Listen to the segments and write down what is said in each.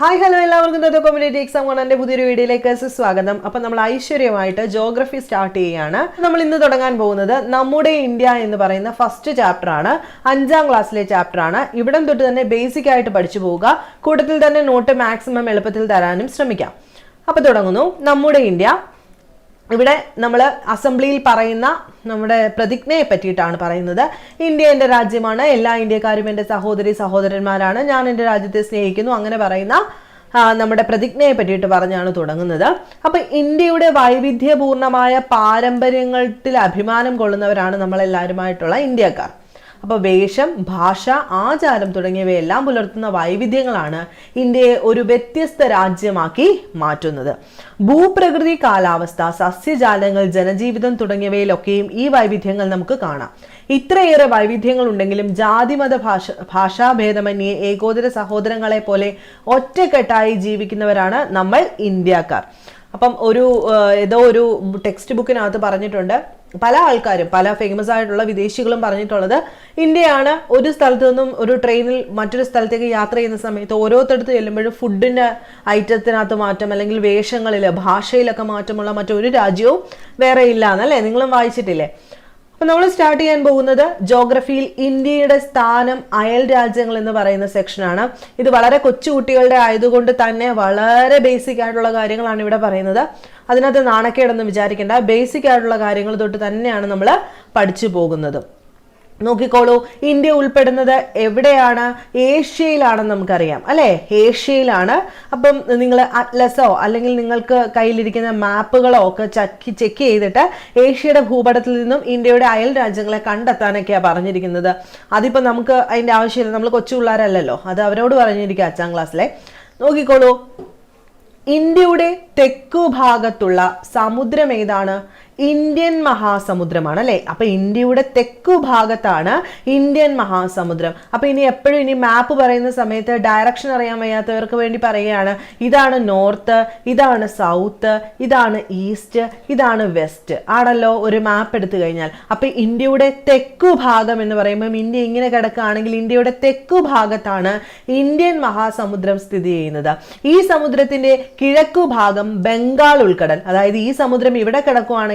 Hi hello എല്ലാവർക്കും. ഇന്നത്തെ combinative exam കൊണ്ടതിന്റെ പുതിയൊരു വീഡിയോയിലേക്ക് സ്വാഗതം. അപ്പം നമ്മൾ ഐശ്വര്യമായിട്ട് ജോഗ്രഫി സ്റ്റാർട്ട് ചെയ്യുകയാണ് നമ്മൾ ഇന്ന് തുടങ്ങാൻ പോകുന്നത് നമ്മുടെ ഇന്ത്യ എന്ന് പറയുന്ന ഫസ്റ്റ് ചാപ്റ്റർ ആണ്. അഞ്ചാം ക്ലാസ്സിലെ ചാപ്റ്റർ ആണ്. ഇവിടം തൊട്ട് തന്നെ ബേസിക് ആയിട്ട് പഠിച്ചു പോവുക. കൂട്ടത്തിൽ തന്നെ നോട്ട് മാക്സിമം എളുപ്പത്തിൽ തരാനും ശ്രമിക്കാം. അപ്പോൾ തുടങ്ങുന്നു. നമ്മുടെ ഇന്ത്യ. ഇവിടെ നമ്മൾ അസംബ്ലിയിൽ പറയുന്ന നമ്മുടെ പ്രതിജ്ഞയെ പറ്റിയിട്ടാണ് പറയുന്നത്. ഇന്ത്യ എന്റെ രാജ്യമാണ് എല്ലാ ഇന്ത്യക്കാരും എന്റെ സഹോദരി സഹോദരന്മാരാണ് ഞാൻ എന്റെ രാജ്യത്തെ സ്നേഹിക്കുന്നു അങ്ങനെ പറയുന്ന നമ്മുടെ പ്രതിജ്ഞയെ പറ്റിയിട്ട് പറഞ്ഞാണ് തുടങ്ങുന്നത്. അപ്പൊ ഇന്ത്യയുടെ വൈവിധ്യപൂർണമായ പാരമ്പര്യങ്ങളിൽ അഭിമാനം കൊള്ളുന്നവരാണ് നമ്മളെല്ലാവരുമായിട്ടുള്ള ഇന്ത്യക്കാർ. അപ്പോൾ വേഷം ഭാഷ ആചാരം തുടങ്ങിയവയെല്ലാം പുലർത്തുന്ന വൈവിധ്യങ്ങളാണ് ഇന്ത്യയെ ഒരു വ്യത്യസ്ത രാജ്യമാക്കി മാറ്റുന്നത്. ഭൂപ്രകൃതി കാലാവസ്ഥ സസ്യജാലങ്ങൾ ജനജീവിതം തുടങ്ങിയവയിലൊക്കെയും ഈ വൈവിധ്യങ്ങൾ നമുക്ക് കാണാം. ഇത്രയേറെ വൈവിധ്യങ്ങൾ ഉണ്ടെങ്കിലും ജാതിമത ഭാഷ ഭാഷാഭേദമന്യേ ഏകോദര സഹോദരങ്ങളെ പോലെ ഒറ്റക്കെട്ടായി ജീവിക്കുന്നവരാണ് നമ്മൾ ഇന്ത്യക്കാർ. അപ്പം ഒരു ഏതോ ഒരു ടെക്സ്റ്റ് ബുക്കിനകത്ത് പറഞ്ഞിട്ടുണ്ട്. പല ആൾക്കാരും പല ഫേമസ് ആയിട്ടുള്ള വിദേശികളും പറഞ്ഞിട്ടുള്ളത് ഇന്ത്യയാണ് ഒരു സ്ഥലത്തു നിന്നും ഒരു ട്രെയിനിൽ മറ്റൊരു സ്ഥലത്തേക്ക് യാത്ര ചെയ്യുന്ന സമയത്ത് ഓരോരുത്തടുത്ത് ചെല്ലുമ്പോഴും ഫുഡിന്റെ ഐറ്റത്തിനകത്ത് മാറ്റം അല്ലെങ്കിൽ വേഷങ്ങളിൽ ഭാഷയിലൊക്കെ മാറ്റമുള്ള മറ്റൊരു രാജ്യവും വേറെ ഇല്ല എന്നല്ലേ നിങ്ങളും വായിച്ചിട്ടില്ലേ? അപ്പൊ നമ്മൾ സ്റ്റാർട്ട് ചെയ്യാൻ പോകുന്നത് ജോഗ്രഫിയിൽ ഇന്ത്യയുടെ സ്ഥാനം അയൽ രാജ്യങ്ങൾ എന്ന് പറയുന്ന സെക്ഷനാണ് ഇത് വളരെ കൊച്ചു കുട്ടികളുടെ ആയതുകൊണ്ട് തന്നെ വളരെ ബേസിക് ആയിട്ടുള്ള കാര്യങ്ങളാണ് ഇവിടെ പറയുന്നത്. അതിനകത്ത് നാണക്കേടൊന്നും വിചാരിക്കേണ്ട. ബേസിക് ആയിട്ടുള്ള കാര്യങ്ങൾ തൊട്ട് തന്നെയാണ് നമ്മൾ പഠിച്ചു പോകുന്നത്. നോക്കിക്കോളൂ. ഇന്ത്യ ഉൾപ്പെടുന്നത് എവിടെയാണ്? ഏഷ്യയിലാണെന്ന് നമുക്കറിയാം. അല്ലേ? ഏഷ്യയിലാണ്. അപ്പം നിങ്ങൾ അറ്റ്ലസോ അല്ലെങ്കിൽ നിങ്ങൾക്ക് കയ്യിലിരിക്കുന്ന മാപ്പുകളോ ഒക്കെ ചക്കി ചെക്ക് ചെയ്തിട്ട് ഏഷ്യയുടെ ഭൂപടത്തിൽ നിന്നും ഇന്ത്യയുടെ അയൽ രാജ്യങ്ങളെ കണ്ടെത്താനൊക്കെയാണ് പറഞ്ഞിരിക്കുന്നത്. അതിപ്പോൾ നമുക്ക് അതിന്റെ ആവശ്യമില്ല. നമ്മൾ കൊച്ചു പിള്ളേരല്ലല്ലോ. അത് അവരോട് പറഞ്ഞിരിക്കുക അഞ്ചാം ക്ലാസ്സിലെ. നോക്കിക്കോളൂ. ഇന്ത്യയുടെ തെക്കു ഭാഗത്തുള്ള സമുദ്രം ഏതാണ്? ഇന്ത്യൻ മഹാസമുദ്രമാണ് അല്ലേ? അപ്പൊ ഇന്ത്യയുടെ തെക്കു ഭാഗത്താണ് ഇന്ത്യൻ മഹാസമുദ്രം. അപ്പൊ ഇനി എപ്പോഴും ഇനി മാപ്പ് പറയുന്ന സമയത്ത് ഡയറക്ഷൻ അറിയാൻ വയ്യാത്തവർക്ക് വേണ്ടി പറയുകയാണ് ഇതാണ് നോർത്ത് ഇതാണ് സൗത്ത് ഇതാണ് ഈസ്റ്റ് ഇതാണ് വെസ്റ്റ് ആണല്ലോ ഒരു മാപ്പ് എടുത്തു കഴിഞ്ഞാൽ. അപ്പൊ ഇന്ത്യയുടെ തെക്കു ഭാഗം എന്ന് പറയുമ്പോൾ ഇന്ത്യ ഇങ്ങനെ കിടക്കുകയാണെങ്കിൽ ഇന്ത്യയുടെ തെക്കു ഭാഗത്താണ് ഇന്ത്യൻ മഹാസമുദ്രം സ്ഥിതി ചെയ്യുന്നത്. ഈ സമുദ്രത്തിന്റെ കിഴക്കു ഭാഗം ബംഗാൾ ഉൾക്കടൽ അതായത് ഈ സമുദ്രം ഇവിടെ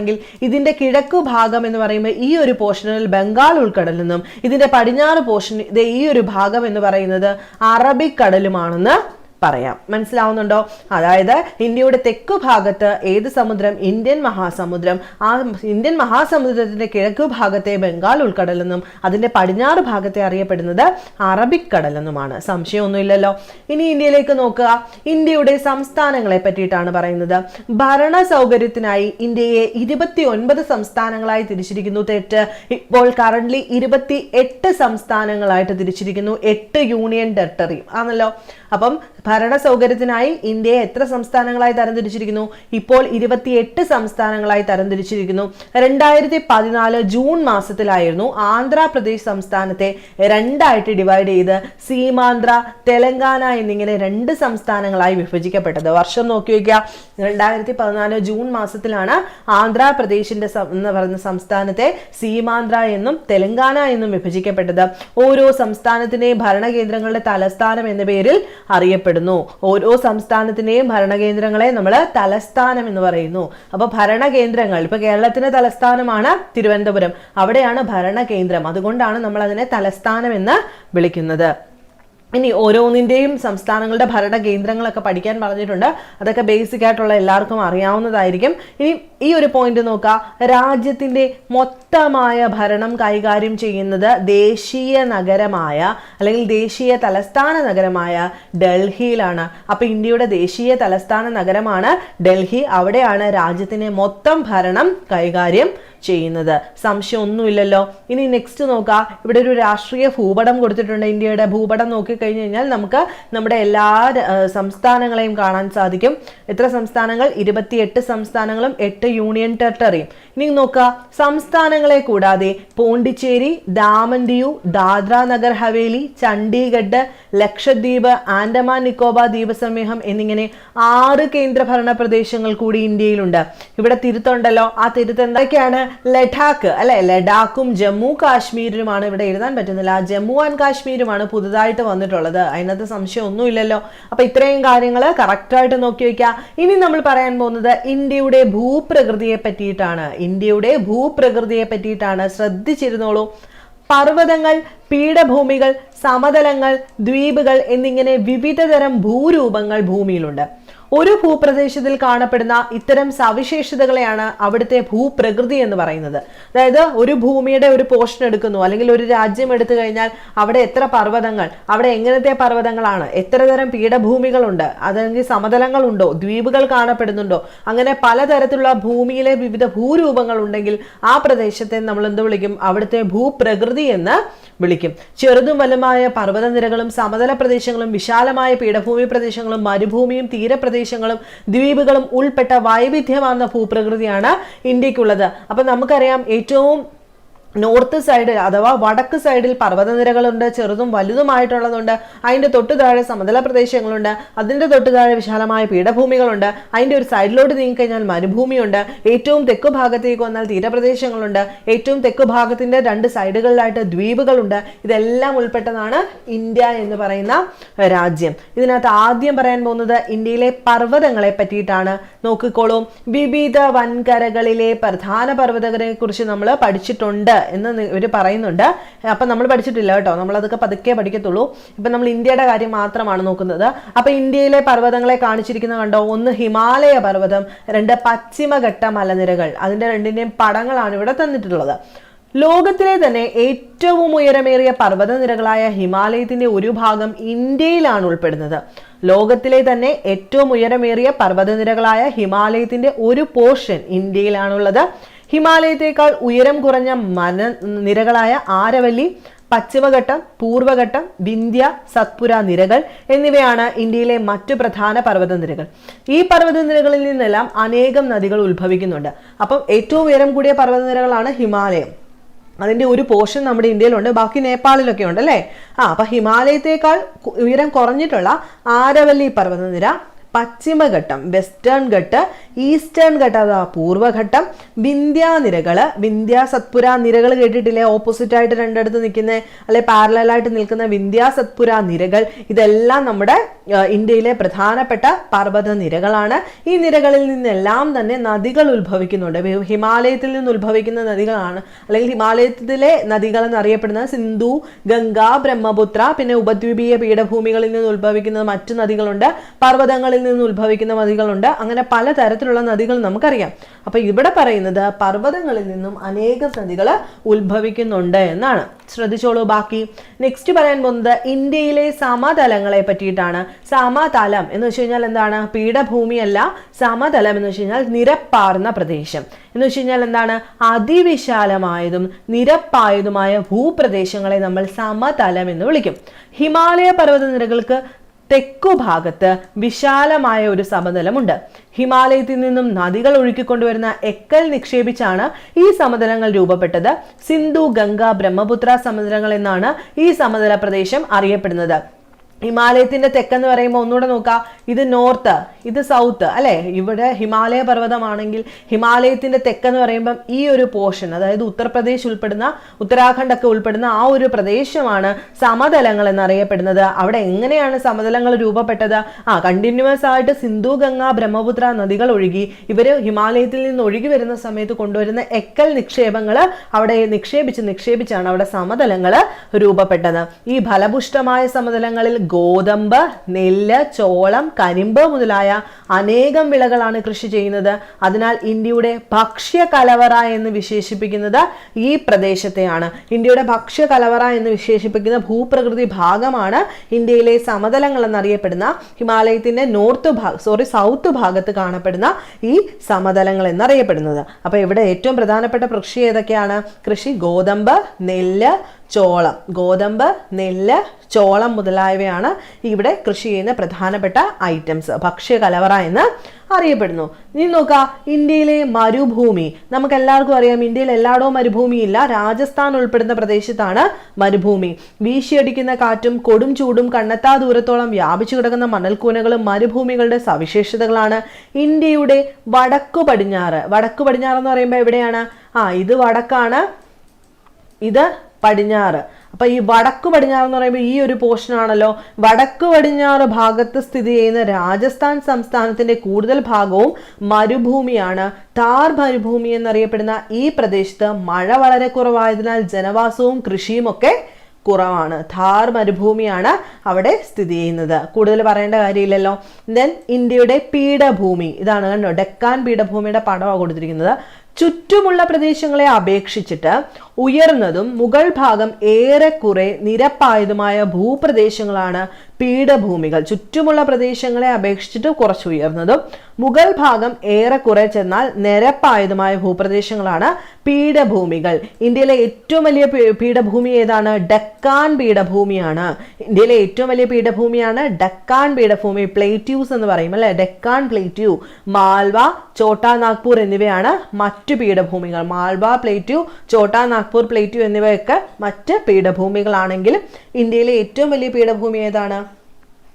കിടക്കുവാണെങ്കിൽ ഇതിന്റെ കിഴക്കു ഭാഗം എന്ന് പറയുമ്പോൾ ഈ ഒരു പോർഷനിൽ ബംഗാൾ ഉൾക്കടൽ നിന്നും ഇതിന്റെ പടിഞ്ഞാറ് പോർഷൻ ഇത് ഈ ഒരു ഭാഗം എന്ന് പറയുന്നത് അറബിക്കടലുമാണെന്ന് പറയാം. മനസ്സിലാവുന്നുണ്ടോ? അതായത് ഇന്ത്യയുടെ തെക്കു ഭാഗത്ത് ഏത് സമുദ്രം? ഇന്ത്യൻ മഹാസമുദ്രം. ആ ഇന്ത്യൻ മഹാസമുദ്രത്തിന്റെ കിഴക്കു ഭാഗത്തെ ബംഗാൾ ഉൾക്കടൽ എന്നും അതിന്റെ പടിഞ്ഞാറ് ഭാഗത്തെ അറിയപ്പെടുന്നത് അറബിക്കടൽ എന്നുമാണ് സംശയമൊന്നുമില്ലല്ലോ? ഇനി ഇന്ത്യയിലേക്ക് നോക്കുക. ഇന്ത്യയുടെ സംസ്ഥാനങ്ങളെ പറ്റിയിട്ടാണ് പറയുന്നത്. ഭരണ സൗകര്യത്തിനായി ഇന്ത്യയെ ഇരുപത്തി ഒൻപത് സംസ്ഥാനങ്ങളായി തിരിച്ചിരിക്കുന്നു. തെറ്റ്. ഇപ്പോൾ കറന്റ് ഇരുപത്തി എട്ട് സംസ്ഥാനങ്ങളായിട്ട് തിരിച്ചിരിക്കുന്നു. എട്ട് യൂണിയൻ ടെറിട്ടറി ആണല്ലോ? അപ്പം ഭരണ സൗകര്യത്തിനായി ഇന്ത്യയെ എത്ര സംസ്ഥാനങ്ങളായി തരംതിരിച്ചിരിക്കുന്നു? ഇപ്പോൾ ഇരുപത്തിയെട്ട് സംസ്ഥാനങ്ങളായി തരംതിരിച്ചിരിക്കുന്നു. രണ്ടായിരത്തി പതിനാല് ജൂൺ മാസത്തിലായിരുന്നു ആന്ധ്രാപ്രദേശ് സംസ്ഥാനത്തെ രണ്ടായിട്ട് ഡിവൈഡ് ചെയ്ത് സീമാന്ധ്ര തെലങ്കാന എന്നിങ്ങനെ രണ്ട് സംസ്ഥാനങ്ങളായി വിഭജിക്കപ്പെട്ടത്. വർഷം നോക്കി വയ്ക്കുക. രണ്ടായിരത്തി പതിനാല് ജൂൺ മാസത്തിലാണ് ആന്ധ്രാപ്രദേശിന്റെ എന്ന് പറയുന്ന സംസ്ഥാനത്തെ സീമാന്ധ്ര എന്നും തെലങ്കാന എന്നും വിഭജിക്കപ്പെട്ടത്. ഓരോ സംസ്ഥാനത്തിന്റെയും ഭരണകേന്ദ്രങ്ങളുടെ തലസ്ഥാനം എന്ന പേരിൽ അറിയപ്പെടുന്നു. ഓരോ സംസ്ഥാനത്തിന്റെയും ഭരണകേന്ദ്രങ്ങളെ നമ്മൾ തലസ്ഥാനം എന്ന് പറയുന്നു. അപ്പൊ ഭരണകേന്ദ്രങ്ങൾ ഇപ്പൊ കേരളത്തിന്റെ തലസ്ഥാനമാണ് തിരുവനന്തപുരം. അവിടെയാണ് ഭരണകേന്ദ്രം. അതുകൊണ്ടാണ് നമ്മൾ അതിനെ തലസ്ഥാനം എന്ന് വിളിക്കുന്നത്. ഇനി ഓരോന്നിന്റെയും സംസ്ഥാനങ്ങളുടെ ഭരണ കേന്ദ്രങ്ങളൊക്കെ പഠിക്കാൻ പറഞ്ഞിട്ടുണ്ട്. അതൊക്കെ ബേസിക് ആയിട്ടുള്ള എല്ലാവർക്കും അറിയാവുന്നതായിരിക്കും. ഇനി ഈ ഒരു പോയിന്റ് നോക്കുക രാജ്യത്തിന്റെ മൊത്തമായ ഭരണം കൈകാര്യം ചെയ്യുന്നത് ദേശീയ നഗരമായ അല്ലെങ്കിൽ ദേശീയ തലസ്ഥാന നഗരമായ ഡൽഹിയിലാണ്. അപ്പോൾ ഇന്ത്യയുടെ ദേശീയ തലസ്ഥാന നഗരമാണ് ഡൽഹി. അവിടെയാണ് രാജ്യത്തിന്റെ മൊത്തം ഭരണം കൈകാര്യം ചെയ്യുന്നത്. സംശയമൊന്നുമില്ലല്ലോ. ഇനി നെക്സ്റ്റ് നോക്കാം. ഇവിടെ ഒരു രാഷ്ട്രീയ ഭൂപടം കൊടുത്തിട്ടുണ്ട് ഇന്ത്യയുടെ ഭൂപടം നോക്കിക്കഴിഞ്ഞ് കഴിഞ്ഞാൽ നമുക്ക് നമ്മുടെ എല്ലാ സംസ്ഥാനങ്ങളെയും കാണാൻ സാധിക്കും. എത്ര സംസ്ഥാനങ്ങൾ? ഇരുപത്തിയെട്ട് സംസ്ഥാനങ്ങളും എട്ട് യൂണിയൻ ടെറിട്ടറിയും ഇനി നോക്കുക സംസ്ഥാനങ്ങളെ കൂടാതെ പോണ്ടിച്ചേരി ദാമൻ ദിയു ദാദ്ര നഗർ ഹവേലി ചണ്ഡീഗഡ് ലക്ഷദ്വീപ് ആൻഡമാൻ നിക്കോബാർ ദ്വീപസമൂഹം എന്നിങ്ങനെ ആറ് കേന്ദ്രഭരണ പ്രദേശങ്ങൾ കൂടി ഇന്ത്യയിലുണ്ട്. ഇവിടെ തിരുത്തുണ്ടല്ലോ. ആ തിരുത്ത് എന്തൊക്കെയാണ്? ലഡാക്ക് അല്ലെ? ലഡാക്കും ജമ്മു കാശ്മീരിലുമാണ് ഇവിടെ എഴുതാൻ പറ്റുന്നില്ല. ജമ്മു ആൻഡ് കാശ്മീരുമാണ് പുതുതായിട്ട് വന്നിട്ടുള്ളത്. അതിനകത്ത് സംശയം ഒന്നുമില്ലല്ലോ. അപ്പൊ ഇത്രയും കാര്യങ്ങൾ കറക്റ്റായിട്ട് നോക്കി വെക്കാം. ഇനി നമ്മൾ പറയാൻ പോകുന്നത് ഇന്ത്യയുടെ ഭൂപ്രകൃതിയെ പറ്റിയിട്ടാണ്. ഇന്ത്യയുടെ ഭൂപ്രകൃതിയെ പറ്റിയിട്ടാണ്. ശ്രദ്ധിച്ചിരുന്നോളൂ. പർവതങ്ങൾ പീഠഭൂമികൾ സമതലങ്ങൾ ദ്വീപുകൾ എന്നിങ്ങനെ വിവിധതരം ഭൂരൂപങ്ങൾ ഭൂമിയിലുണ്ട്. ഒരു ഭൂപ്രദേശത്തിൽ കാണപ്പെടുന്ന ഇത്തരം സവിശേഷതകളെയാണ് അവിടുത്തെ ഭൂപ്രകൃതി എന്ന് പറയുന്നത്. അതായത് ഒരു ഭൂമിയുടെ ഒരു പോർഷൻ എടുക്കുന്നു അല്ലെങ്കിൽ ഒരു രാജ്യം എടുത്തു കഴിഞ്ഞാൽ അവിടെ എത്ര പർവതങ്ങൾ അവിടെ എങ്ങനത്തെ പർവതങ്ങളാണ് എത്ര തരം പീഠഭൂമികളുണ്ട് അതല്ലെങ്കിൽ സമതലങ്ങളുണ്ടോ ദ്വീപുകൾ കാണപ്പെടുന്നുണ്ടോ അങ്ങനെ പലതരത്തിലുള്ള ഭൂമിയിലെ വിവിധ ഭൂരൂപങ്ങൾ ഉണ്ടെങ്കിൽ ആ പ്രദേശത്തെ നമ്മൾ എന്ത് വിളിക്കും? അവിടുത്തെ ഭൂപ്രകൃതി എന്ന് വിളിക്കും. ചെറുതും വലുമായ പർവതനിരകളും സമതല പ്രദേശങ്ങളും വിശാലമായ പീഠഭൂമി പ്രദേശങ്ങളും മരുഭൂമിയും തീരപ്രദേശങ്ങളും ദ്വീപുകളും ഉൾപ്പെട്ട വൈവിധ്യമാർന്ന ഭൂപ്രകൃതിയാണ് ഇന്ത്യക്കുള്ളത്. അപ്പൊ നമുക്കറിയാം ഏറ്റവും നോർത്ത് സൈഡിൽ അഥവാ വടക്ക് സൈഡിൽ പർവതനിരകളുണ്ട് ചെറുതും വലുതുമായിട്ടുള്ളതുണ്ട് അതിന്റെ തൊട്ടു താഴെ സമതല പ്രദേശങ്ങളുണ്ട് അതിന്റെ തൊട്ടു താഴെ വിശാലമായ പീഠഭൂമികളുണ്ട് അതിന്റെ ഒരു സൈഡിലോട്ട് നീങ്ങിക്കഴിഞ്ഞാൽ മരുഭൂമിയുണ്ട് ഏറ്റവും തെക്ക് ഭാഗത്തേക്ക് വന്നാൽ തീരപ്രദേശങ്ങളുണ്ട് ഏറ്റവും തെക്ക് ഭാഗത്തിന്റെ രണ്ട് സൈഡുകളിലായിട്ട് ദ്വീപുകളുണ്ട് ഇതെല്ലാം ഉൾപ്പെട്ടതാണ് ഇന്ത്യ എന്ന് പറയുന്ന രാജ്യം. ഇതിനകത്ത് ആദ്യം പറയാൻ പോകുന്നത് ഇന്ത്യയിലെ പർവതങ്ങളെ പറ്റിയിട്ടാണ്. നോക്കിക്കോളൂ. വിവിധ വൻകരകളിലെ പ്രധാന പർവതങ്ങളെ കുറിച്ച് നമ്മൾ പഠിച്ചിട്ടുണ്ട്. എന്ന് ഇവർ പറയുന്നുണ്ട്. അപ്പം നമ്മൾ പഠിച്ചിട്ടില്ല കേട്ടോ. നമ്മളതൊക്കെ പതുക്കെ പഠിക്കത്തുള്ളൂ. ഇപ്പം നമ്മൾ ഇന്ത്യയുടെ കാര്യം മാത്രമാണ് നോക്കുന്നത്. അപ്പം ഇന്ത്യയിലെ പർവതങ്ങളെ കാണിച്ചിരിക്കുന്ന കണ്ടോ? ഒന്ന് ഹിമാലയ പർവതം രണ്ട് പശ്ചിമഘട്ട മലനിരകൾ അതിന്റെ രണ്ടിന്റെയും പടങ്ങളാണ് ഇവിടെ തന്നിട്ടുള്ളത്. ലോകത്തിലെ തന്നെ ഏറ്റവും ഉയരമേറിയ പർവതനിരകളായ ഹിമാലയത്തിന്റെ ഒരു ഭാഗം ഇന്ത്യയിലാണ് ഉൾപ്പെടുന്നത്. ലോകത്തിലെ തന്നെ ഏറ്റവും ഉയരമേറിയ പർവതനിരകളായ ഹിമാലയത്തിന്റെ ഒരു പോർഷൻ ഇന്ത്യയിലാണുള്ളത്. ഹിമാലയത്തേക്കാൾ ഉയരം കുറഞ്ഞ മന നിരകളായ ആരവല്ലി പശ്ചിമഘട്ടം പൂർവഘട്ടം വിന്ധ്യ സത്പുര നിരകൾ എന്നിവയാണ് ഇന്ത്യയിലെ മറ്റു പ്രധാന പർവത നിരകൾ ഈ പർവത നിരകളിൽ നിന്നെല്ലാം അനേകം നദികൾ ഉത്ഭവിക്കുന്നുണ്ട്. അപ്പം ഏറ്റവും ഉയരം കൂടിയ പർവത നിരകളാണ് ഹിമാലയം. അതിന്റെ ഒരു പോർഷൻ നമ്മുടെ ഇന്ത്യയിലുണ്ട് ബാക്കി നേപ്പാളിലൊക്കെ ഉണ്ട് അല്ലേ? ആ അപ്പം ഹിമാലയത്തേക്കാൾ ഉയരം കുറഞ്ഞിട്ടുള്ള ആരവല്ലി പർവതനിര പശ്ചിമഘട്ടം വെസ്റ്റേൺ ഘട്ട് ഈസ്റ്റേൺ ഘട്ട അഥവാ പൂർവഘട്ടം വിന്ധ്യാനിരകൾ വിന്ധ്യാസത്പുര നിരകൾ കേട്ടിട്ടില്ലേ? ഓപ്പോസിറ്റ് ആയിട്ട് രണ്ടിടത്ത് നിൽക്കുന്ന അല്ലെ പാരലായിട്ട് നിൽക്കുന്ന വിന്ധ്യാസത്പുര നിരകൾ ഇതെല്ലാം നമ്മുടെ ഇന്ത്യയിലെ പ്രധാനപ്പെട്ട പർവത നിരകളാണ് ഈ നിരകളിൽ നിന്നെല്ലാം തന്നെ നദികൾ ഉത്ഭവിക്കുന്നുണ്ട്. ഹിമാലയത്തിൽ നിന്ന് ഉത്ഭവിക്കുന്ന നദികളാണ്. അല്ലെങ്കിൽ ഹിമാലയത്തിലെ നദികൾ എന്നറിയപ്പെടുന്നത് സിന്ധു ഗംഗ ബ്രഹ്മപുത്ര പിന്നെ ഉപദ്വീപീയ പീഠഭൂമികളിൽ നിന്ന് ഉത്ഭവിക്കുന്ന മറ്റു നദികളുണ്ട്. പർവതങ്ങളിൽ നിന്ന് ഉത്ഭവിക്കുന്ന നദികളുണ്ട്. അങ്ങനെ പല തരത്തിലുള്ള നദികൾ നമുക്കറിയാം. അപ്പൊ ഇവിടെ പറയുന്നത് പർവതങ്ങളിൽ നിന്നും അനേക നദികൾ ഉത്ഭവിക്കുന്നുണ്ട് എന്നാണ്. ശ്രദ്ധിച്ചോളൂ ബാക്കി. നെക്സ്റ്റ് പറയാൻ പോകുന്നത് ഇന്ത്യയിലെ സമതലങ്ങളെ പറ്റിയിട്ടാണ്. സമതലം എന്ന് വെച്ച് കഴിഞ്ഞാൽ എന്താണ്? പീഠഭൂമിയല്ല. സമതലം എന്ന് വെച്ച് കഴിഞ്ഞാൽ നിരപ്പാർന്ന പ്രദേശം. എന്ന് വെച്ച് കഴിഞ്ഞാൽ എന്താണ്? അതിവിശാലമായതും നിരപ്പായതുമായ ഭൂപ്രദേശങ്ങളെ നമ്മൾ സമതലം എന്ന് വിളിക്കും. ഹിമാലയ പർവതനിരകൾക്ക് തെക്കു ഭാഗത്ത് വിശാലമായ ഒരു സമതലമുണ്ട്. ഹിമാലയത്തിൽ നിന്നും നദികൾ ഒഴുക്കിക്കൊണ്ടുവരുന്ന എക്കൽ നിക്ഷേപിച്ചാണ് ഈ സമതലങ്ങൾ രൂപപ്പെട്ടത്. സിന്ധു ഗംഗ ബ്രഹ്മപുത്ര സമതലങ്ങൾ എന്നാണ് ഈ സമതല പ്രദേശം അറിയപ്പെടുന്നത്. ഹിമാലയത്തിന്റെ തെക്കെന്ന് പറയുമ്പോൾ ഒന്നുകൂടെ നോക്കാം. ഇത് നോർത്ത് ഇത് സൗത്ത് അല്ലെ? ഇവിടെ ഹിമാലയ പർവതമാണെങ്കിൽ ഹിമാലയത്തിന്റെ തെക്കെന്ന് പറയുമ്പം ഈ ഒരു പോർഷൻ അതായത് ഉത്തർപ്രദേശ് ഉൾപ്പെടുന്ന ഉത്തരാഖണ്ഡ് ഒക്കെ ഉൾപ്പെടുന്ന ആ ഒരു പ്രദേശമാണ് സമതലങ്ങൾ എന്നറിയപ്പെടുന്നത്. അവിടെ എങ്ങനെയാണ് സമതലങ്ങൾ രൂപപ്പെട്ടത്? ആ കണ്ടിന്യൂസ് ആയിട്ട് സിന്ധു ഗംഗ ബ്രഹ്മപുത്ര നദികൾ ഒഴുകി. ഇവർ ഹിമാലയത്തിൽ നിന്ന് ഒഴുകി വരുന്ന സമയത്ത് കൊണ്ടുവരുന്ന എക്കൽ നിക്ഷേപങ്ങൾ അവിടെ നിക്ഷേപിച്ച് നിക്ഷേപിച്ചാണ് അവിടെ സമതലങ്ങൾ രൂപപ്പെട്ടത്. ഈ ഫലപുഷ്ടമായ സമതലങ്ങളിൽ ഗോതമ്പ് നെല്ല് ചോളം കരിമ്പ് മുതലായ അനേകം വിളകളാണ് കൃഷി ചെയ്യുന്നത്. അതിനാൽ ഇന്ത്യയുടെ ഭക്ഷ്യ കലവറ എന്ന് വിശേഷിപ്പിക്കുന്നത് ഈ പ്രദേശത്തെയാണ്. ഇന്ത്യയുടെ ഭക്ഷ്യ കലവറ എന്ന് വിശേഷിപ്പിക്കുന്ന ഭൂപ്രകൃതി ഭാഗമാണ് ഇന്ത്യയിലെ സമതലങ്ങൾ എന്നറിയപ്പെടുന്ന ഹിമാലയത്തിന്റെ നോർത്ത് ഭാഗ സോറി സൗത്ത് ഭാഗത്ത് കാണപ്പെടുന്ന ഈ സമതലങ്ങൾ എന്നറിയപ്പെടുന്നത്. അപ്പൊ ഇവിടെ ഏറ്റവും പ്രധാനപ്പെട്ട കൃഷി ഏതൊക്കെയാണ്? കൃഷി ഗോതമ്പ് നെല്ല് ചോളം ഗോതമ്പ് നെല്ല് ചോളം മുതലായവയാണ് ഇവിടെ കൃഷി ചെയ്യുന്ന പ്രധാനപ്പെട്ട ഐറ്റംസ് ഭക്ഷ്യ കലവറ എന്ന് അറിയപ്പെടുന്നു. ഇനി നോക്കുക ഇന്ത്യയിലെ മരുഭൂമി. നമുക്ക് എല്ലാവർക്കും അറിയാം ഇന്ത്യയിൽ എല്ലായിടവും മരുഭൂമിയില്ല. രാജസ്ഥാൻ ഉൾപ്പെടുന്ന പ്രദേശത്താണ് മരുഭൂമി. വീശിയടിക്കുന്ന കാറ്റും കൊടും ചൂടും കണ്ണെത്താ ദൂരത്തോളം വ്യാപിച്ചു കിടക്കുന്ന മണൽക്കൂനകളും മരുഭൂമികളുടെ സവിശേഷതകളാണ് ഇന്ത്യയുടെ വടക്കു പടിഞ്ഞാറ്. വടക്കു പടിഞ്ഞാറ് എന്ന് പറയുമ്പോൾ എവിടെയാണ്? ആ ഇത് വടക്കാണ്. ഇത് പടിഞ്ഞാറ്. അപ്പൊ ഈ വടക്ക് പടിഞ്ഞാറ് എന്ന് പറയുമ്പോൾ ഈ ഒരു പോർഷൻ ആണല്ലോ. വടക്കു പടിഞ്ഞാറ് ഭാഗത്ത് സ്ഥിതി ചെയ്യുന്ന രാജസ്ഥാൻ സംസ്ഥാനത്തിന്റെ കൂടുതൽ ഭാഗവും മരുഭൂമിയാണ്. താർ മരുഭൂമി എന്നറിയപ്പെടുന്ന ഈ പ്രദേശത്ത് മഴ വളരെ കുറവായതിനാൽ ജനവാസവും കൃഷിയും ഒക്കെ കുറവാണ്. ഥാർ മരുഭൂമിയാണ് അവിടെ സ്ഥിതി ചെയ്യുന്നത്. കൂടുതൽ പറയേണ്ട കാര്യമില്ലല്ലോ. ദെൻ ഇന്ത്യയുടെ പീഠഭൂമി. ഇതാണ് കണ്ടോ? ഡെക്കാൻ പീഠഭൂമിയുടെ പടമാണ് കൊടുത്തിരിക്കുന്നത്. ചുറ്റുമുള്ള പ്രദേശങ്ങളെ അപേക്ഷിച്ചിട്ട് ഉയർന്നതും മുകൾ ഭാഗം ഏറെക്കുറെ നിരപ്പായതുമായ ഭൂപ്രദേശങ്ങളാണ് പീഠഭൂമികൾ. ചുറ്റുമുള്ള പ്രദേശങ്ങളെ അപേക്ഷിച്ചിട്ട് കുറച്ച് ഉയർന്നതും മുഗൾ ഭാഗം ഏറെക്കുറെ ചെന്നാൽ നിരപ്പായതുമായ ഭൂപ്രദേശങ്ങളാണ് പീഠഭൂമികൾ. ഇന്ത്യയിലെ ഏറ്റവും വലിയ പീഠഭൂമി ഏതാണ്? ഡക്കാൻ പീഠഭൂമിയാണ്. ഇന്ത്യയിലെ ഏറ്റവും വലിയ പീഠഭൂമിയാണ് ഡക്കാൻ പീഠഭൂമി. പ്ലേറ്റ്യൂസ് എന്ന് പറയും അല്ലെ? ഡക്കാൻ പ്ലേറ്റ്യൂ മാൽവ ചോട്ടാ നാഗ്പൂർ എന്നിവയാണ് മറ്റു പീഠഭൂമികൾ. മാൽവ പ്ലേറ്റ്യൂ ചോട്ടാ നാഗ്പൂർ പ്ലേറ്റ്യൂ എന്നിവയൊക്കെ മറ്റ് പീഠഭൂമികളാണെങ്കിലും ഇന്ത്യയിലെ ഏറ്റവും വലിയ പീഠഭൂമി ഏതാണ്?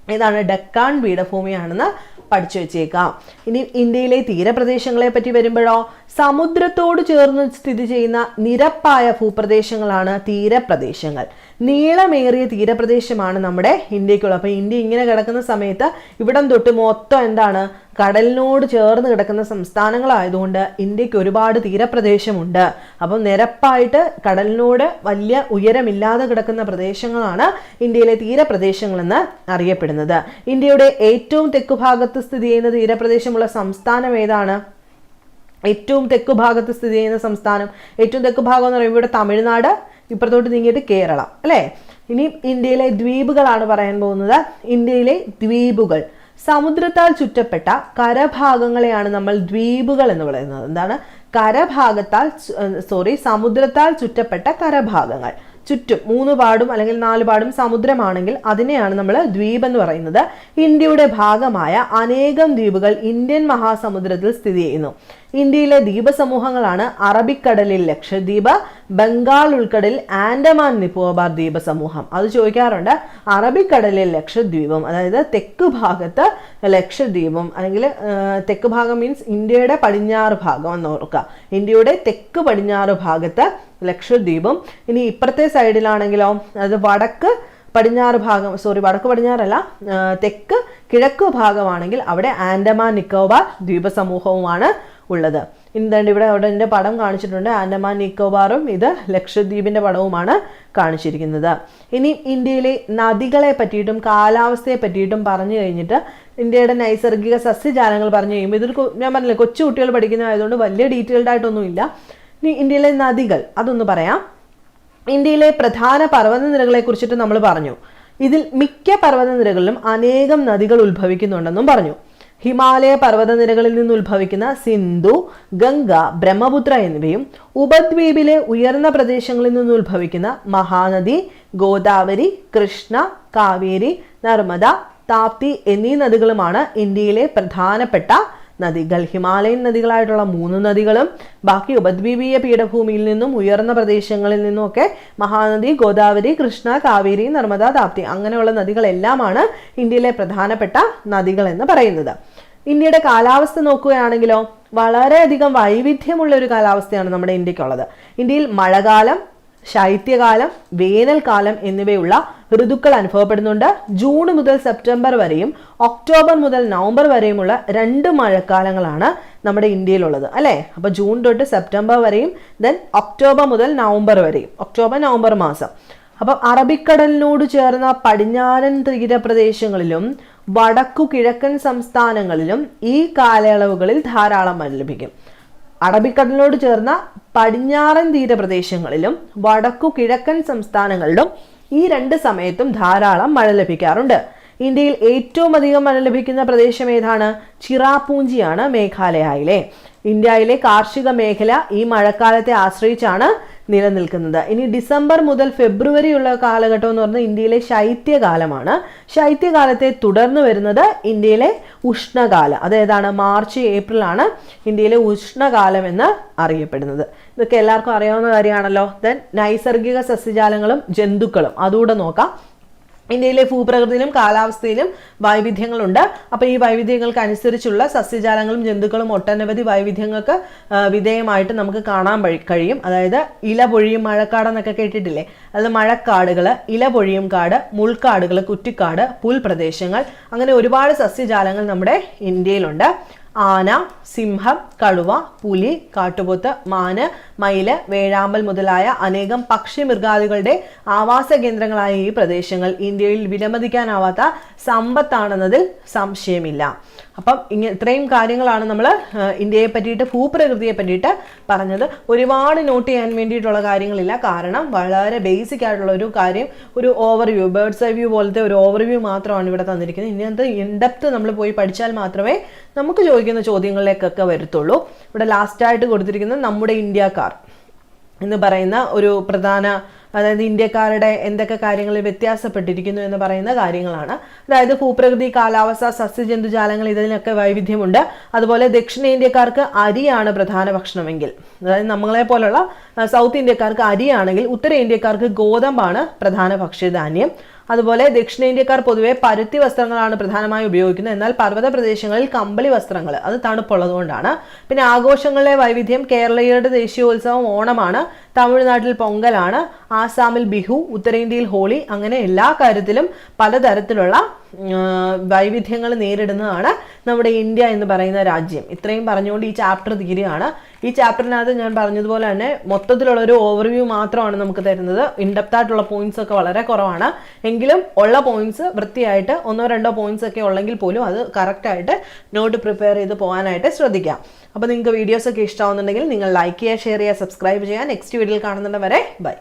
ഏതാണ് ഡക്കാൻ പീഠഭൂമിയാണെന്ന് പഠിച്ചു വെച്ചേക്കാം. ഇനി ഇന്ത്യയിലെ തീരപ്രദേശങ്ങളെ പറ്റി വരുമ്പോഴോ സമുദ്രത്തോട് ചേർന്ന് സ്ഥിതി ചെയ്യുന്ന നിരപ്പായ ഭൂപ്രദേശങ്ങളാണ് തീരപ്രദേശങ്ങൾ. നീളമേറിയ തീരപ്രദേശമാണ് നമ്മുടെ ഇന്ത്യക്കുള്ളത് അപ്പോൾ ഇന്ത്യ ഇങ്ങനെ കിടക്കുന്ന സമയത്ത് ഇവിടം തൊട്ട് മൊത്തം എന്താണ്? കടലിനോട് ചേർന്ന് കിടക്കുന്ന സംസ്ഥാനങ്ങളായതുകൊണ്ട് ഇന്ത്യയ്ക്ക് ഒരുപാട് തീരപ്രദേശമുണ്ട്. അപ്പം നിരപ്പായിട്ട് കടലിനോട് വലിയ ഉയരമില്ലാതെ കിടക്കുന്ന പ്രദേശങ്ങളാണ് ഇന്ത്യയിലെ തീരപ്രദേശങ്ങളെന്ന് അറിയപ്പെടുന്നത്. ഇന്ത്യയുടെ ഏറ്റവും തെക്കു ഭാഗത്ത് സ്ഥിതി ചെയ്യുന്ന തീരപ്രദേശമുള്ള സംസ്ഥാനം ഏതാണ്? ഏറ്റവും തെക്കു ഭാഗത്ത് സ്ഥിതി ചെയ്യുന്ന സംസ്ഥാനം. ഏറ്റവും തെക്കു ഭാഗം എന്ന് പറയുമ്പോൾ ഇവിടെ തമിഴ്നാട് ഇപ്പുറത്തോട്ട് നീങ്ങിയിട്ട് കേരളം അല്ലേ? ഇനി ഇന്ത്യയിലെ ദ്വീപുകളാണ് പറയാൻ പോകുന്നത്. ഇന്ത്യയിലെ ദ്വീപുകൾ. സമുദ്രത്താൽ ചുറ്റപ്പെട്ട കരഭാഗങ്ങളെയാണ് നമ്മൾ ദ്വീപുകൾ എന്ന് പറയുന്നത്. എന്താണ്? കരഭാഗത്താൽ സോറി സമുദ്രത്താൽ ചുറ്റപ്പെട്ട കരഭാഗങ്ങൾ. ചുറ്റും മൂന്ന് പാടും അല്ലെങ്കിൽ നാല് പാടും സമുദ്രമാണെങ്കിൽ അതിനെയാണ് നമ്മൾ ദ്വീപ് എന്ന് പറയുന്നത്. ഇന്ത്യയുടെ ഭാഗമായ അനേകം ദ്വീപുകൾ ഇന്ത്യൻ മഹാസമുദ്രത്തിൽ സ്ഥിതി ചെയ്യുന്നു. ഇന്ത്യയിലെ ദ്വീപസമൂഹങ്ങളാണ് അറബിക്കടലിൽ ലക്ഷദ്വീപ് ബംഗാൾ ഉൾക്കടലിൽ ആൻഡമാൻ നിക്കോബാർ ദ്വീപ സമൂഹം അത് ചോദിക്കാറുണ്ട് അറബിക്കടലിൽ ലക്ഷദ്വീപും അതായത് തെക്ക് ഭാഗത്ത് ലക്ഷദ്വീപും അല്ലെങ്കിൽ തെക്ക് ഭാഗം മീൻസ് ഇന്ത്യയുടെ പടിഞ്ഞാറ് ഭാഗം എന്ന് ഓർക്കുക. ഇന്ത്യയുടെ തെക്ക് പടിഞ്ഞാറ് ഭാഗത്ത് ലക്ഷദ്വീപും ഇനി ഇപ്പുറത്തെ സൈഡിലാണെങ്കിലോ അത് വടക്ക് പടിഞ്ഞാറ് ഭാഗം സോറി വടക്ക് പടിഞ്ഞാറല്ല തെക്ക് കിഴക്ക് ഭാഗമാണെങ്കിൽ അവിടെ ആൻഡമാൻ നിക്കോബാർ ദ്വീപ സമൂഹവുമാണ് ഉള്ളത് എന്താണ് ഇവിടെ അവിടെ എന്റെ പടം കാണിച്ചിട്ടുണ്ട്. ആൻഡമാൻ നിക്കോബാറും ഇത് ലക്ഷദ്വീപിന്റെ പടവുമാണ് കാണിച്ചിരിക്കുന്നത്. ഇനി ഇന്ത്യയിലെ നദികളെ പറ്റിയിട്ടും കാലാവസ്ഥയെ പറ്റിയിട്ടും പറഞ്ഞു കഴിഞ്ഞിട്ട് ഇന്ത്യയുടെ നൈസർഗിക സസ്യജാലങ്ങൾ പറഞ്ഞു കഴിയുമ്പോൾ ഇതൊരു ഞാൻ പറഞ്ഞില്ലേ കൊച്ചു കുട്ടികൾ പഠിക്കുന്നതായതുകൊണ്ട് വലിയ ഡീറ്റെയിൽഡ് ആയിട്ടൊന്നുമില്ല ഇനി ഇന്ത്യയിലെ നദികൾ അതൊന്ന് പറയാം. ഇന്ത്യയിലെ പ്രധാന പർവതനിരകളെ കുറിച്ചിട്ട് നമ്മൾ പറഞ്ഞു. ഇതിൽ മിക്ക പർവതനിരകളിലും അനേകം നദികൾ ഉത്ഭവിക്കുന്നുണ്ടെന്നും പറഞ്ഞു. ഹിമാലയ പർവതനിരകളിൽ നിന്ന് ഉത്ഭവിക്കുന്ന സിന്ധു ഗംഗ ബ്രഹ്മപുത്ര എന്നിവയും ഉപദ്വീപിലെ ഉയർന്ന പ്രദേശങ്ങളിൽ നിന്ന് ഉത്ഭവിക്കുന്ന മഹാനദി ഗോദാവരി കൃഷ്ണ കാവേരി നർമ്മദ താപ്തി എന്നീ നദികളുമാണ് ഇന്ത്യയിലെ പ്രധാനപ്പെട്ട നദികൾ ഹിമാലയൻ നദികളായിട്ടുള്ള മൂന്ന് നദികളും ബാക്കി ഉപദ്വീപീയ പീഠഭൂമിയിൽ നിന്നും ഉയർന്ന പ്രദേശങ്ങളിൽ നിന്നുമൊക്കെ മഹാനദി ഗോദാവരി കൃഷ്ണ കാവേരി നർമ്മദ താപ്തി അങ്ങനെയുള്ള നദികളെല്ലാമാണ് ഇന്ത്യയിലെ പ്രധാനപ്പെട്ട നദികൾ എന്ന് പറയുന്നത്. ഇന്ത്യയുടെ കാലാവസ്ഥ നോക്കുകയാണെങ്കിലോ വളരെയധികം വൈവിധ്യമുള്ള ഒരു കാലാവസ്ഥയാണ് നമ്മുടെ ഇന്ത്യക്കുള്ളത്. ഇന്ത്യയിൽ മഴകാലം ശൈത്യകാലം വേനൽക്കാലം എന്നിവയുള്ള ഋതുക്കൾ അനുഭവപ്പെടുന്നുണ്ട്. ജൂൺ മുതൽ സെപ്റ്റംബർ വരെയും ഒക്ടോബർ മുതൽ നവംബർ വരെയുമുള്ള രണ്ട് മഴക്കാലങ്ങളാണ് നമ്മുടെ ഇന്ത്യയിലുള്ളത് അല്ലേ? അപ്പോൾ ജൂൺ തൊട്ട് സെപ്റ്റംബർ വരെയും ദെൻ ഒക്ടോബർ മുതൽ നവംബർ വരെയും. ഒക്ടോബർ നവംബർ മാസം. അപ്പം അറബിക്കടലിനോട് ചേർന്ന പടിഞ്ഞാറൻ തീരപ്രദേശങ്ങളിലും വടക്കു കിഴക്കൻ സംസ്ഥാനങ്ങളിലും ഈ കാലയളവുകളിൽ ധാരാളം മഴ ലഭിക്കും. അറബിക്കടലിനോട് ചേർന്ന പടിഞ്ഞാറൻ തീരപ്രദേശങ്ങളിലും വടക്കു കിഴക്കൻ സംസ്ഥാനങ്ങളിലും ഈ രണ്ട് സമയത്തും ധാരാളം മഴ ലഭിക്കാറുണ്ട്. ഇന്ത്യയിൽ ഏറ്റവും അധികം മഴ ലഭിക്കുന്ന പ്രദേശം ഏതാണ്? ചിറാപൂഞ്ചിയാണ് മേഘാലയയിലെ. ഇന്ത്യയിലെ കാർഷിക മേഖല ഈ മഴക്കാലത്തെ ആശ്രയിച്ചാണ് നിലനിൽക്കുന്നത്. ഇനി ഡിസംബർ മുതൽ ഫെബ്രുവരി ഉള്ള കാലഘട്ടം എന്ന് പറഞ്ഞാൽ ഇന്ത്യയിലെ ശൈത്യകാലമാണ്. ശൈത്യകാലത്തെ തുടർന്ന് വരുന്നത് ഇന്ത്യയിലെ ഉഷ്ണകാലം. അതേതാണ് മാർച്ച് ഏപ്രിൽ ആണ് ഇന്ത്യയിലെ ഉഷ്ണകാലം എന്ന് അറിയപ്പെടുന്നത്. ഇതൊക്കെ എല്ലാവർക്കും അറിയാവുന്ന കാര്യമാണല്ലോ. ദെൻ നൈസർഗിക സസ്യജാലങ്ങളും ജന്തുക്കളും. അതുകൂടെ നോക്കാം. ഇന്ത്യയിലെ ഭൂപ്രകൃതിയിലും കാലാവസ്ഥയിലും വൈവിധ്യങ്ങളുണ്ട്. അപ്പോൾ ഈ വൈവിധ്യങ്ങൾക്ക് അനുസരിച്ചുള്ള സസ്യജാലങ്ങളും ജന്തുക്കളും ഒട്ടനവധി വൈവിധ്യങ്ങൾക്ക് വിധേയമായിട്ട് നമുക്ക് കാണാൻ കഴിയും. അതായത് ഇല പൊഴിയും മഴക്കാടെന്നൊക്കെ കേട്ടിട്ടില്ലേ? അത് മഴക്കാടുകൾ ഇല പൊഴിയും കാട് മുൾക്കാടുകൾ കുറ്റിക്കാട് പുൽപ്രദേശങ്ങൾ അങ്ങനെ ഒരുപാട് സസ്യജാലങ്ങൾ നമ്മുടെ ഇന്ത്യയിലുണ്ട്. ആന സിംഹം കടുവ പുലി കാട്ടുപോത്ത് മാന് മയിൽ വേഴാമ്പൽ മുതലായ അനേകം പക്ഷി മൃഗാദികളുടെ ആവാസ കേന്ദ്രങ്ങളായ ഈ പ്രദേശങ്ങൾ ഇന്ത്യയിൽ വിലമതിക്കാനാവാത്ത സമ്പത്താണെന്നതിൽ സംശയമില്ല. അപ്പം ഇങ്ങനെ ഇത്രയും കാര്യങ്ങളാണ് നമ്മൾ ഇന്ത്യയെ പറ്റിയിട്ട് ഭൂപ്രകൃതിയെ പറ്റിയിട്ട് പറഞ്ഞത്. ഒരുപാട് നോട്ട് ചെയ്യാൻ വേണ്ടിയിട്ടുള്ള കാര്യങ്ങളില്ല. കാരണം വളരെ ബേസിക് ആയിട്ടുള്ള ഒരു കാര്യം ഒരു ഓവർവ്യൂ ബേർഡ്സ് ഐ വ്യൂ പോലത്തെ ഒരു ഓവർവ്യൂ മാത്രമാണ് ഇവിടെ തന്നിരിക്കുന്നത്. ഇനി അത് ഇൻഡെപ്ത് നമ്മൾ പോയി പഠിച്ചാൽ മാത്രമേ നമുക്ക് ചോദിക്കുന്ന ചോദ്യങ്ങളിലേക്കൊക്കെ വരത്തുള്ളൂ. ഇവിടെ ലാസ്റ്റായിട്ട് കൊടുത്തിരിക്കുന്നത് നമ്മുടെ ഇന്ത്യക്കാർ എന്ന് പറയുന്ന ഒരു പ്രധാന അതായത് ഇന്ത്യക്കാരുടെ എന്തൊക്കെ കാര്യങ്ങളിൽ വ്യത്യാസപ്പെട്ടിരിക്കുന്നു എന്ന് പറയുന്ന കാര്യങ്ങളാണ്. അതായത് ഭൂപ്രകൃതി കാലാവസ്ഥ സസ്യജന്തുജാലങ്ങൾ ഇതിനൊക്കെ വൈവിധ്യമുണ്ട്. അതുപോലെ ദക്ഷിണേന്ത്യക്കാർക്ക് അരിയാണ് പ്രധാന ഭക്ഷണമെങ്കിൽ. അതായത് നമ്മളെ പോലുള്ള സൗത്ത് ഇന്ത്യക്കാർക്ക് അരിയാണെങ്കിൽ ഉത്തരേന്ത്യക്കാർക്ക് ഗോതമ്പാണ് പ്രധാന ഭക്ഷ്യധാന്യം. അതുപോലെ ദക്ഷിണേന്ത്യക്കാർ പൊതുവെ പരുത്തി വസ്ത്രങ്ങളാണ് പ്രധാനമായും ഉപയോഗിക്കുന്നത്. എന്നാൽ പർവത പ്രദേശങ്ങളിൽ കമ്പളി വസ്ത്രങ്ങൾ അത് തണുപ്പുള്ളതുകൊണ്ടാണ് പിന്നെ ആഘോഷങ്ങളിലെ വൈവിധ്യം കേരളീയരുടെ ദേശീയോത്സവം ഓണമാണ് തമിഴ്നാട്ടിൽ പൊങ്കലാണ് ആസാമിൽ ബിഹു ഉത്തരേന്ത്യയിൽ ഹോളി അങ്ങനെ എല്ലാ കാര്യത്തിലും പലതരത്തിലുള്ള വൈവിധ്യങ്ങൾ നേരിടുന്നതാണ് നമ്മുടെ ഇന്ത്യ എന്ന് പറയുന്ന രാജ്യം. ഇത്രയും പറഞ്ഞുകൊണ്ട് ഈ ചാപ്റ്റർ തീരുകയാണ്. ഈ ചാപ്റ്ററിനകത്ത് ഞാൻ പറഞ്ഞതുപോലെ തന്നെ മൊത്തത്തിലുള്ള ഒരു ഓവർവ്യൂ മാത്രമാണ് നമുക്ക് തരുന്നത്. ഇൻഡെപ്ത് ആയിട്ടുള്ള പോയിന്റ്സ് ഒക്കെ വളരെ കുറവാണ്. എങ്കിലും ഉള്ള പോയിന്റ്സ് വൃത്തിയായിട്ട് ഒന്നോ രണ്ടോ പോയിന്റ്സ് ഒക്കെ ഉള്ളെങ്കിൽ പോലും അത് കറക്റ്റായിട്ട് നോട്ട് പ്രിപ്പയർ ചെയ്ത് പോകാനായിട്ട് ശ്രദ്ധിക്കാം. അപ്പോൾ നിങ്ങൾക്ക് വീഡിയോസ് ഒക്കെ ഇഷ്ടമാവുന്നുണ്ടെങ്കിൽ നിങ്ങൾ ലൈക്ക് ചെയ്യുക ഷെയർ ചെയ്യുക സബ്സ്ക്രൈബ് ചെയ്യുക. നെക്സ്റ്റ് വീഡിയോയിൽ കാണുന്നുണ്ട് ബൈ